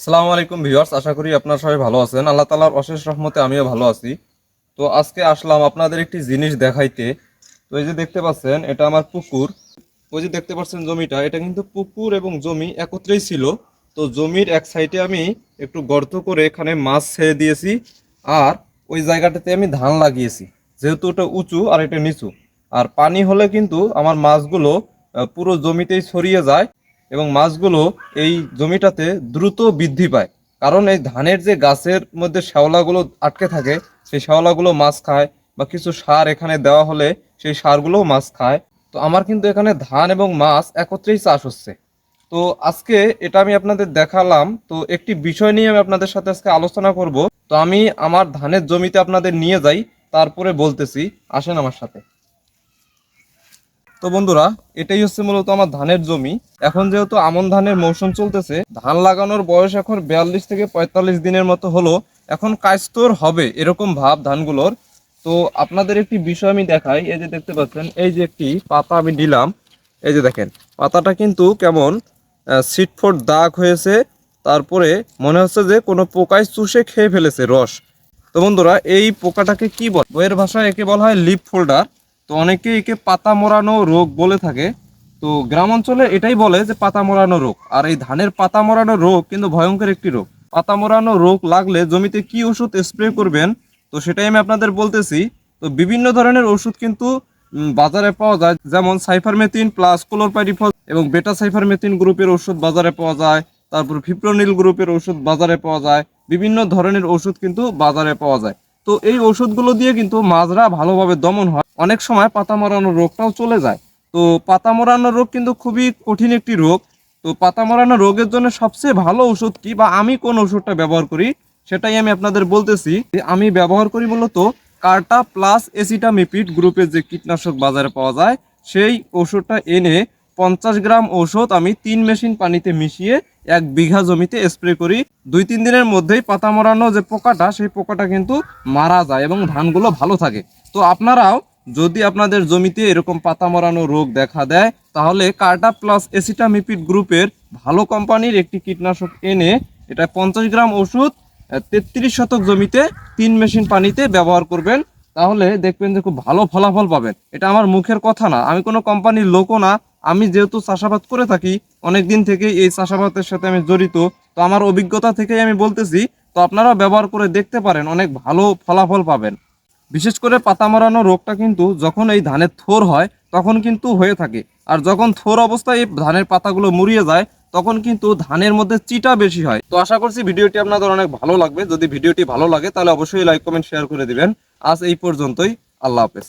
আসসালামু আলাইকুম ভিউয়ার্স, আশা করি আপনারা সবাই ভালো আছেন। আল্লাহ তালার অশেষ রহমতে আমিও ভালো আছি। তো আজকে আসলাম আপনাদের একটি জিনিস দেখাইতে। তো এই যে দেখতে পাচ্ছেন, এটা আমার পুকুর। ওই যে দেখতে পাচ্ছেন জমিটা, এটা কিন্তু পুকুর এবং জমি একত্রেই ছিল। তো জমির এক সাইডে আমি একটু গর্ত করে এখানে মাছ ছেড়ে দিয়েছি আর ওই জায়গাটাতে আমি ধান লাগিয়েছি। যেহেতু ওটা উঁচু আর এটা নিচু। আর পানি হলে কিন্তু আমার মাছগুলো পুরো জমিতেই ছড়িয়ে যায়। এবং মাছগুলো এই জমিটাতে দ্রুত বৃদ্ধি পায়। কারণ এই ধানের যে গাছের মধ্যে শ্যাওলাগুলো আটকে থাকে, সেই শ্যাওলাগুলো মাছ খায় বা কিছু সার এখানে দেওয়া হলে সেই সারগুলোও মাছ খায়। তো আমার কিন্তু এখানে ধান এবং মাছ একত্রেই চাষ হচ্ছে। তো আজকে এটা আমি আপনাদের দেখালাম। তো একটি বিষয় নিয়ে আমি আপনাদের সাথে আজকে আলোচনা করব। তো আমি আমার ধানের জমিতে আপনাদের নিয়ে যাই, তারপরে বলতেছি। আসেন আমার সাথে। তো বন্ধুরা, এটাই হচ্ছে মূলত আমার ধানের জমি। এখন যেহেতু আমন ধানের মৌসুম চলতেছে, ধান লাগানোর বয়স এখন বিয়াল্লিশ থেকে পঁয়তাল্লিশ দিনের মতো হলো। এখন কাস্তর হবে, এরকম ভাব ধানগুলোর। তো আপনাদের একটি বিষয় আমি দেখাই, এই যে দেখতে পাচ্ছেন, এই যে একটি পাতা আমি নিলাম। এই যে দেখেন, পাতাটা কিন্তু কেমন সিটফোট দাগ হয়েছে, তারপরে মনে হচ্ছে যে কোনো পোকায় চুষে খেয়ে ফেলেছে রস। তো বন্ধুরা, এই পোকাটাকে কি বলে? বইয়ের ভাষায় একে বলা হয় লিপ ফোল্ডার তো অনেকে একে পাতা মোড়ানো রোগ বলে থাকে। তো গ্রাম অঞ্চলে এটাই বলে যে পাতা মোড়ানো রোগ। আর এই ধানের পাতা মোড়ানো রোগ কিন্তু ভয়ঙ্কর একটি রোগ। পাতা মোড়ানো রোগ লাগলে জমিতে কি ওষুধ স্প্রে করবেন, তো সেটাই আমি আপনাদের বলতেছি। তো বিভিন্ন ধরনের ওষুধ কিন্তু বাজারে পাওয়া যায়। যেমন সাইফারমেথিন প্লাস ক্লোরপাইরিফস এবং বেটা সাইফারমেথিন গ্রুপের ওষুধ বাজারে পাওয়া যায়। তারপর ফিপ্রোনিল গ্রুপের ওষুধ বাজারে পাওয়া যায়। বিভিন্ন ধরনের ওষুধ কিন্তু বাজারে পাওয়া যায়। তো এই ওষুধগুলো দিয়ে কিন্তু মাজরা ভালোভাবে দমন হয়। অনেক সময় পাতা মরানোর রোগটাও চলে যায়। তো পাতা মরানোর রোগ কিন্তু খুবই কঠিন একটি রোগ। তো পাতা মরানো রোগের জন্য সবচেয়ে ভালো ওষুধ কি বা আমি কোন ওষুধটা ব্যবহার করি সেটাই আমি আপনাদের বলতেছি। আমি ব্যবহার করি মূলত কার্টা প্লাস এসিটামিপিড গ্রুপের যে কীটনাশক বাজারে পাওয়া যায়, সেই ওষুধটা এনে পঞ্চাশ গ্রাম ঔষধ আমি তিন মেশিন পানিতে মিশিয়ে এক বিঘা জমিতে স্প্রে করি। দুই তিন দিনের মধ্যেই পাতা মরানো যে পোকাটা, সেই পোকাটা কিন্তু মারা যায় এবং ধানগুলো ভালো থাকে। তো আপনারাও যদি আপনাদের জমিতে এরকম পাতা মরানো রোগ দেখা দেয়, তাহলে কার্টা প্লাস এসিটামিপিড গ্রুপের ভালো কোম্পানির একটি কীটনাশক এনে এটা পঞ্চাশ গ্রাম ওষুধ তেত্রিশ শতক জমিতে তিন মেশিন পানিতে ব্যবহার করবেন। তাহলে দেখবেন যে খুব ভালো ফলাফল পাবেন। এটা আমার মুখের কথা না। আমি কোনো কোম্পানির লোকও না। আমি যেহেতু চাষাবাদ করে থাকি অনেক দিন থেকে এই চাষাবাদের সাথে আমি জড়িত, তো আমার অভিজ্ঞতা থেকেই আমি বলতেছি, তো আপনারা ব্যবহার করে দেখতে পারেন, অনেক ভালো ফলাফল পাবেন। বিশেষ করে পাতা মারানো রোগটা কিন্তু যখন এই ধানের থোর হয়, তখন কিন্তু হয়ে থাকে। আর যখন থোর অবস্থায় এই ধানের পাতাগুলো মুড়িয়ে যায়, তখন কিন্তু ধানের মধ্যে চিটা বেশি হয়। তো আশা করছি ভিডিওটি আপনাদের অনেক ভালো লাগবে। যদি ভিডিওটি ভালো লাগে, তাহলে অবশ্যই লাইক, কমেন্ট, শেয়ার করে দিবেন। আজ এই পর্যন্তই। আল্লাহ হাফেজ।